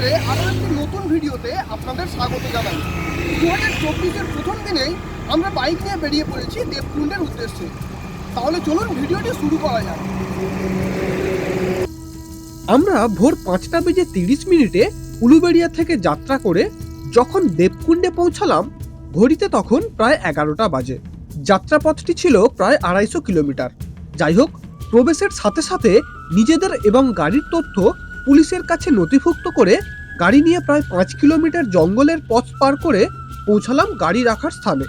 পরিবারে আরও একটি নতুন ভিডিওতে আপনাদের স্বাগত জানাই। দু হাজার চব্বিশের প্রথম দিনেই আমরা বাইক নিয়ে বেরিয়ে পড়েছি দেবকুণ্ডের উদ্দেশ্যে। তাহলে চলুন ভিডিওটি শুরু করা যাক। আমরা ভোর পাঁচটা বেজে তিরিশ মিনিটে উলুবেড়িয়া থেকে যাত্রা করে যখন দেবকুণ্ডে পৌঁছালাম, ঘড়িতে তখন প্রায় এগারোটা বাজে। যাত্রাপথটি ছিল প্রায় আড়াইশো কিলোমিটার। যাই হোক, প্রবেশের সাথে সাথে নিজেদের এবং গাড়ির তথ্য পুলিশের কাছে নথিভুক্ত করে গাড়ি নিয়ে প্রায় পাঁচ কিলোমিটার জঙ্গলের পথ পার করে পৌঁছালাম গাড়ি রাখার স্থানে।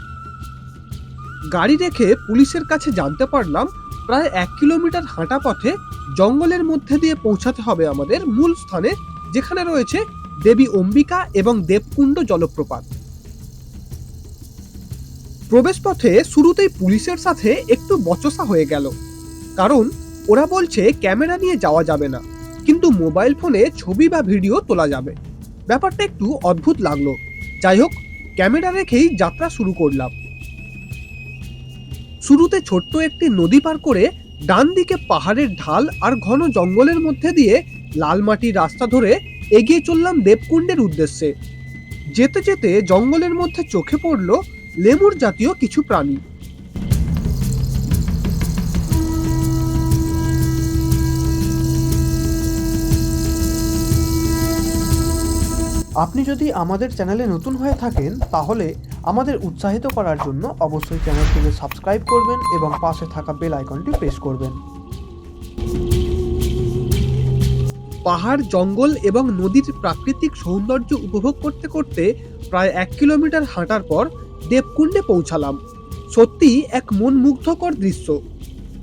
গাড়ি রেখে পুলিশের কাছে জানতে পারলাম প্রায় এক কিলোমিটার হাঁটা পথে জঙ্গলের মধ্যে দিয়ে পৌঁছাতে হবে আমাদের মূল স্থানে, যেখানে রয়েছে দেবী অম্বিকা এবং দেবকুণ্ড জলপ্রপাত। প্রবেশপথে শুরুতেই পুলিশের সাথে একটু বচসা হয়ে গেল, কারণ ওরা বলছে ক্যামেরা নিয়ে যাওয়া যাবে না। কিন্তু মোবাইল ফোনে ছবি বা ভিডিও তোলা যাবে। ব্যাপারটা একটু অদ্ভুত লাগল। যাই হোক, ক্যামেরা রেখেই যাত্রা শুরু করলাম। শুরুতে ছোট্ট একটি নদী পার করে ডান দিকে পাহাড়ের ঢাল আর ঘন জঙ্গলের মধ্যে দিয়ে লাল মাটির রাস্তা ধরে এগিয়ে চললাম দেবকুণ্ডের উদ্দেশ্যে। যেতে যেতে জঙ্গলের মধ্যে চোখে পড়ল লেমুর জাতীয় কিছু প্রাণী। আপনি যদি আমাদের চ্যানেলে নতুন হয়ে থাকেন, তাহলে আমাদের উৎসাহিত করার জন্য অবশ্যই চ্যানেলটিকে সাবস্ক্রাইব করবেন এবং পাশে থাকা বেল আইকনটি প্রেস করবেন। পাহাড়, জঙ্গল এবং নদীর প্রাকৃতিক সৌন্দর্য উপভোগ করতে করতে প্রায় এক কিলোমিটার হাঁটার পর দেবকুণ্ডে পৌঁছালাম। সত্যি এক মন মুগ্ধকর দৃশ্য।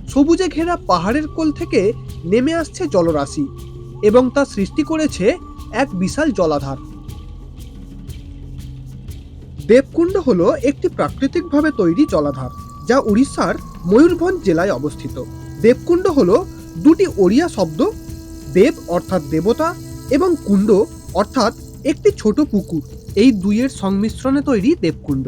সবুজে ঘেরা পাহাড়ের কোল থেকে নেমে আসছে জলরাশি এবং তা সৃষ্টি করেছে এক বিশাল জলাধার। দেবকুণ্ড হলো একটি প্রাকৃতিকভাবে তৈরি জলাধার, যা উড়িষ্যার ময়ূরভঞ্জ জেলায় অবস্থিত। দেবকুণ্ড হলো দুটি ওড়িয়া শব্দ, দেব অর্থাৎ দেবতা এবং কুণ্ড অর্থাৎ একটি ছোট পুকুর। এই দুইয়ের সংমিশ্রণে তৈরি দেবকুণ্ড।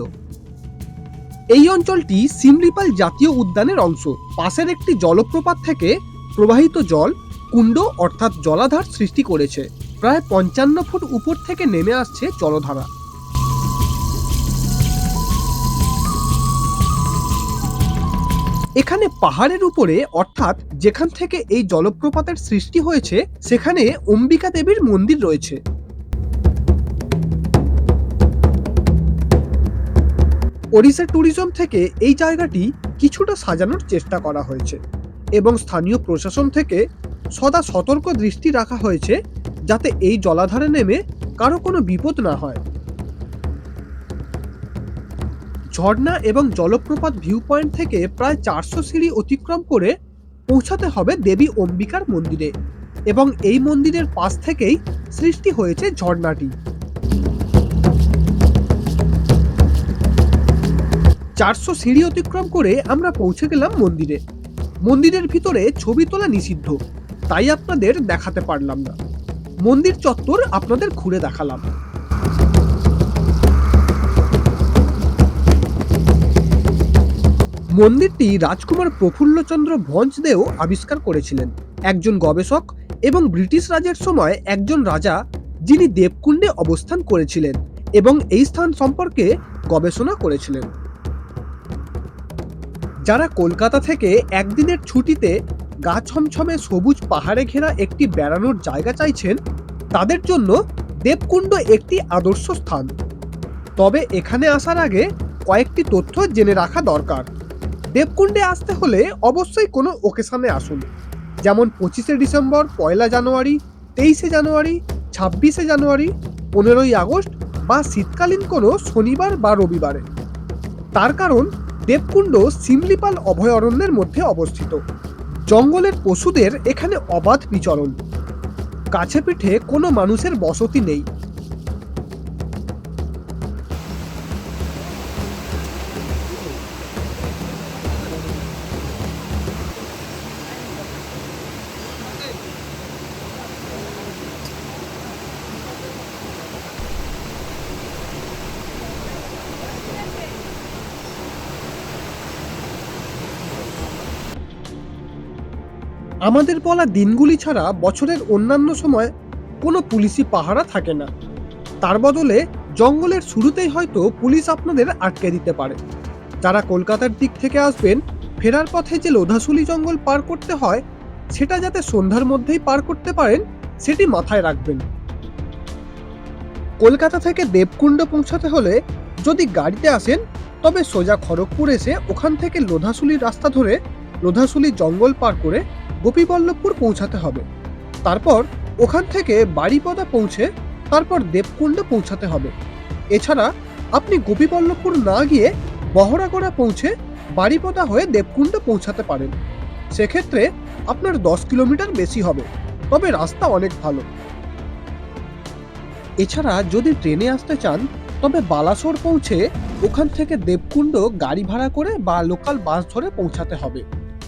এই অঞ্চলটি সিমলিপাল জাতীয় উদ্যানের অংশ। পাশের একটি জলপ্রপাত থেকে প্রবাহিত জল কুণ্ড অর্থাৎ জলাধার সৃষ্টি করেছে। প্রায় পঞ্চান্ন ফুট উপর থেকে নেমে আসছে জলধারা। এখানে পাহাড়ের উপরে, অর্থাৎ যেখান থেকে এই জলপ্রপাতের সৃষ্টি হয়েছে, সেখানে অম্বিকা দেবীর মন্দির রয়েছে। ওড়িশা ট্যুরিজম থেকে এই জায়গাটি কিছুটা সাজানোর চেষ্টা করা হয়েছে এবং স্থানীয় প্রশাসন থেকে সদা সতর্ক দৃষ্টি রাখা হয়েছে যাতে এই জলাধারে নেমে কারও কোনো বিপদ না হয়। ঝর্ণা এবং জলপ্রপাত ভিউ পয়েন্ট থেকে প্রায় চারশো সিঁড়ি অতিক্রম করে পৌঁছাতে হবে দেবী অম্বিকার মন্দিরে এবং এই মন্দিরের পাশ থেকেই সৃষ্টি হয়েছে ঝর্ণাটি। চারশো সিঁড়ি অতিক্রম করে আমরা পৌঁছে গেলাম মন্দিরে। মন্দিরের ভিতরে ছবি তোলা নিষিদ্ধ, তাই আপনাদের দেখাতে পারলাম না। মন্দির চত্বর আপনাদের ঘুরে দেখালাম। মন্দিরটি রাজকুমার প্রফুল্লচন্দ্র ভঞ্জদেও আবিষ্কার করেছিলেন। একজন গবেষক এবং ব্রিটিশ রাজের সময় একজন রাজা যিনি দেবকুণ্ডে অবস্থান করেছিলেন এবং এই স্থান সম্পর্কে গবেষণা করেছিলেন। যারা কলকাতা থেকে একদিনের ছুটিতে গা ছমছমে সবুজ পাহাড়ে ঘেরা একটি বেড়ানোর জায়গা চাইছেন, তাদের জন্য দেবকুণ্ড একটি আদর্শ স্থান। তবে এখানে আসার আগে কয়েকটি তথ্য জেনে রাখা দরকার। দেবকুণ্ডে আসতে হলে অবশ্যই কোনো ওকেশানে আসুন। যেমন পঁচিশে ডিসেম্বর, পয়লা জানুয়ারি, তেইশে জানুয়ারি, ছাব্বিশে জানুয়ারি, পনেরোই আগস্ট বা শীতকালীন কোনো শনিবার বা রবিবারে। তার কারণ, দেবকুণ্ড সিমলিপাল অভয়ারণ্যের মধ্যে অবস্থিত। জঙ্গলের পশুদের এখানে অবাধ বিচরণ। কাছে পিঠে কোনো মানুষের বসতি নেই। আমাদের বলা দিনগুলি ছাড়া বছরের অন্যান্য সময় কোনো পুলিশি পাহারা থাকে না। তার বদলে জঙ্গলের শুরুতেই হয়তো পুলিশ আপনাদের আটকে দিতে পারে। যারা কলকাতার দিক থেকে আসবেন, ফেরার পথে যে লোধাশুলি জঙ্গল পার করতে হয়, সেটা যাতে সন্ধ্যার মধ্যেই পার করতে পারেন, সেটি মাথায় রাখবেন। কলকাতা থেকে দেবকুণ্ড পৌঁছাতে হলে যদি গাড়িতে আসেন, তবে সোজা খড়গপুর এসে ওখান থেকে লোধাশুলির রাস্তা ধরে লোধাশুলি জঙ্গল পার করে গোপীবল্লভপুর পৌঁছাতে হবে। তারপর ওখান থেকে বাড়িপদা পৌঁছে তারপর দেবকুণ্ডে পৌঁছাতে হবে। এছাড়া আপনি গোপীবল্লভপুর না গিয়ে বহরাগড়া পৌঁছে বাড়িপদা হয়ে দেবকুণ্ডে পৌঁছাতে পারেন। সেক্ষেত্রে আপনার দশ কিলোমিটার বেশি হবে, তবে রাস্তা অনেক ভালো। এছাড়া যদি ট্রেনে আসতে চান, তবে বালাসোর পৌঁছে ওখান থেকে দেবকুণ্ড গাড়ি ভাড়া করে বা লোকাল বাস ধরে পৌঁছাতে হবে।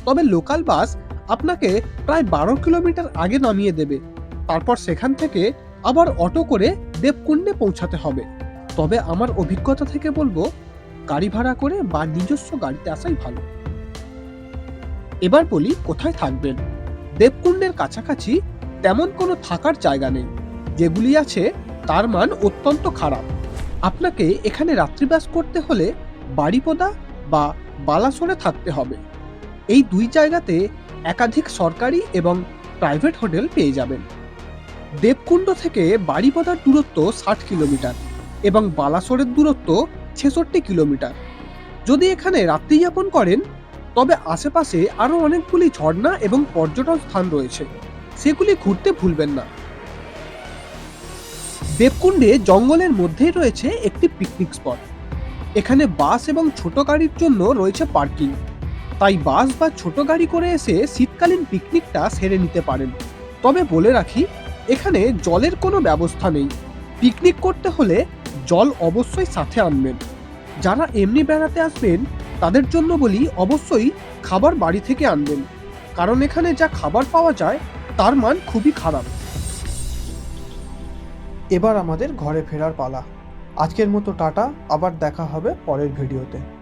তবে লোকাল বাস আপনাকে প্রায় বারো কিলোমিটার আগে নামিয়ে দেবে। তারপর সেখান থেকে আবার অটো করে দেবকুণ্ডে পৌঁছাতে হবে। তবে আমার অভিজ্ঞতা থেকে বলব, গাড়ি ভাড়া করে বা নিজস্ব গাড়িতে আসাই ভালো। এবার বলি কোথায় থাকবেন। দেবকুণ্ডের কাছাকাছি তেমন কোনো থাকার জায়গা নেই। যেগুলি আছে, তার মান অত্যন্ত খারাপ। আপনাকে এখানে রাত্রিবাস করতে হলে বাড়িপদা বা বালাসোরে থাকতে হবে। এই দুই জায়গাতে একাধিক সরকারি এবং প্রাইভেট হোটেল পেয়ে যাবেন। দেবকুণ্ড থেকে বাড়িপদার দূরত্ব ষাট কিলোমিটার এবং বালাসোরের দূরত্ব ছেষট্টি কিলোমিটার। যদি এখানে রাত্রিযাপন করেন, তবে আশেপাশে আরও অনেকগুলি ঝর্ণা এবং পর্যটন স্থান রয়েছে। সেগুলি ঘুরতে ভুলবেন না। দেবকুণ্ডে জঙ্গলের মধ্যেই রয়েছে একটি পিকনিক স্পট। এখানে বাস এবং ছোট গাড়ির জন্য রয়েছে পার্কিং। তাই বাস বা ছোট গাড়ি করে এসে শীতকালীন পিকনিকটা সেরে নিতে পারেন। তবে বলে রাখি, এখানে জলের কোনো ব্যবস্থা নেই। পিকনিক করতে হলে জল অবশ্যই সাথে আনবেন। যারা এমনি বেড়াতে আসবেন, তাদের জন্য বলি অবশ্যই খাবার বাড়ি থেকে আনবেন। কারণ এখানে যা খাবার পাওয়া যায়, তার মান খুবই খারাপ। এবার আমাদের ঘরে ফেরার পালা। আজকের মতো টাটা, আবার দেখা হবে পরের ভিডিওতে।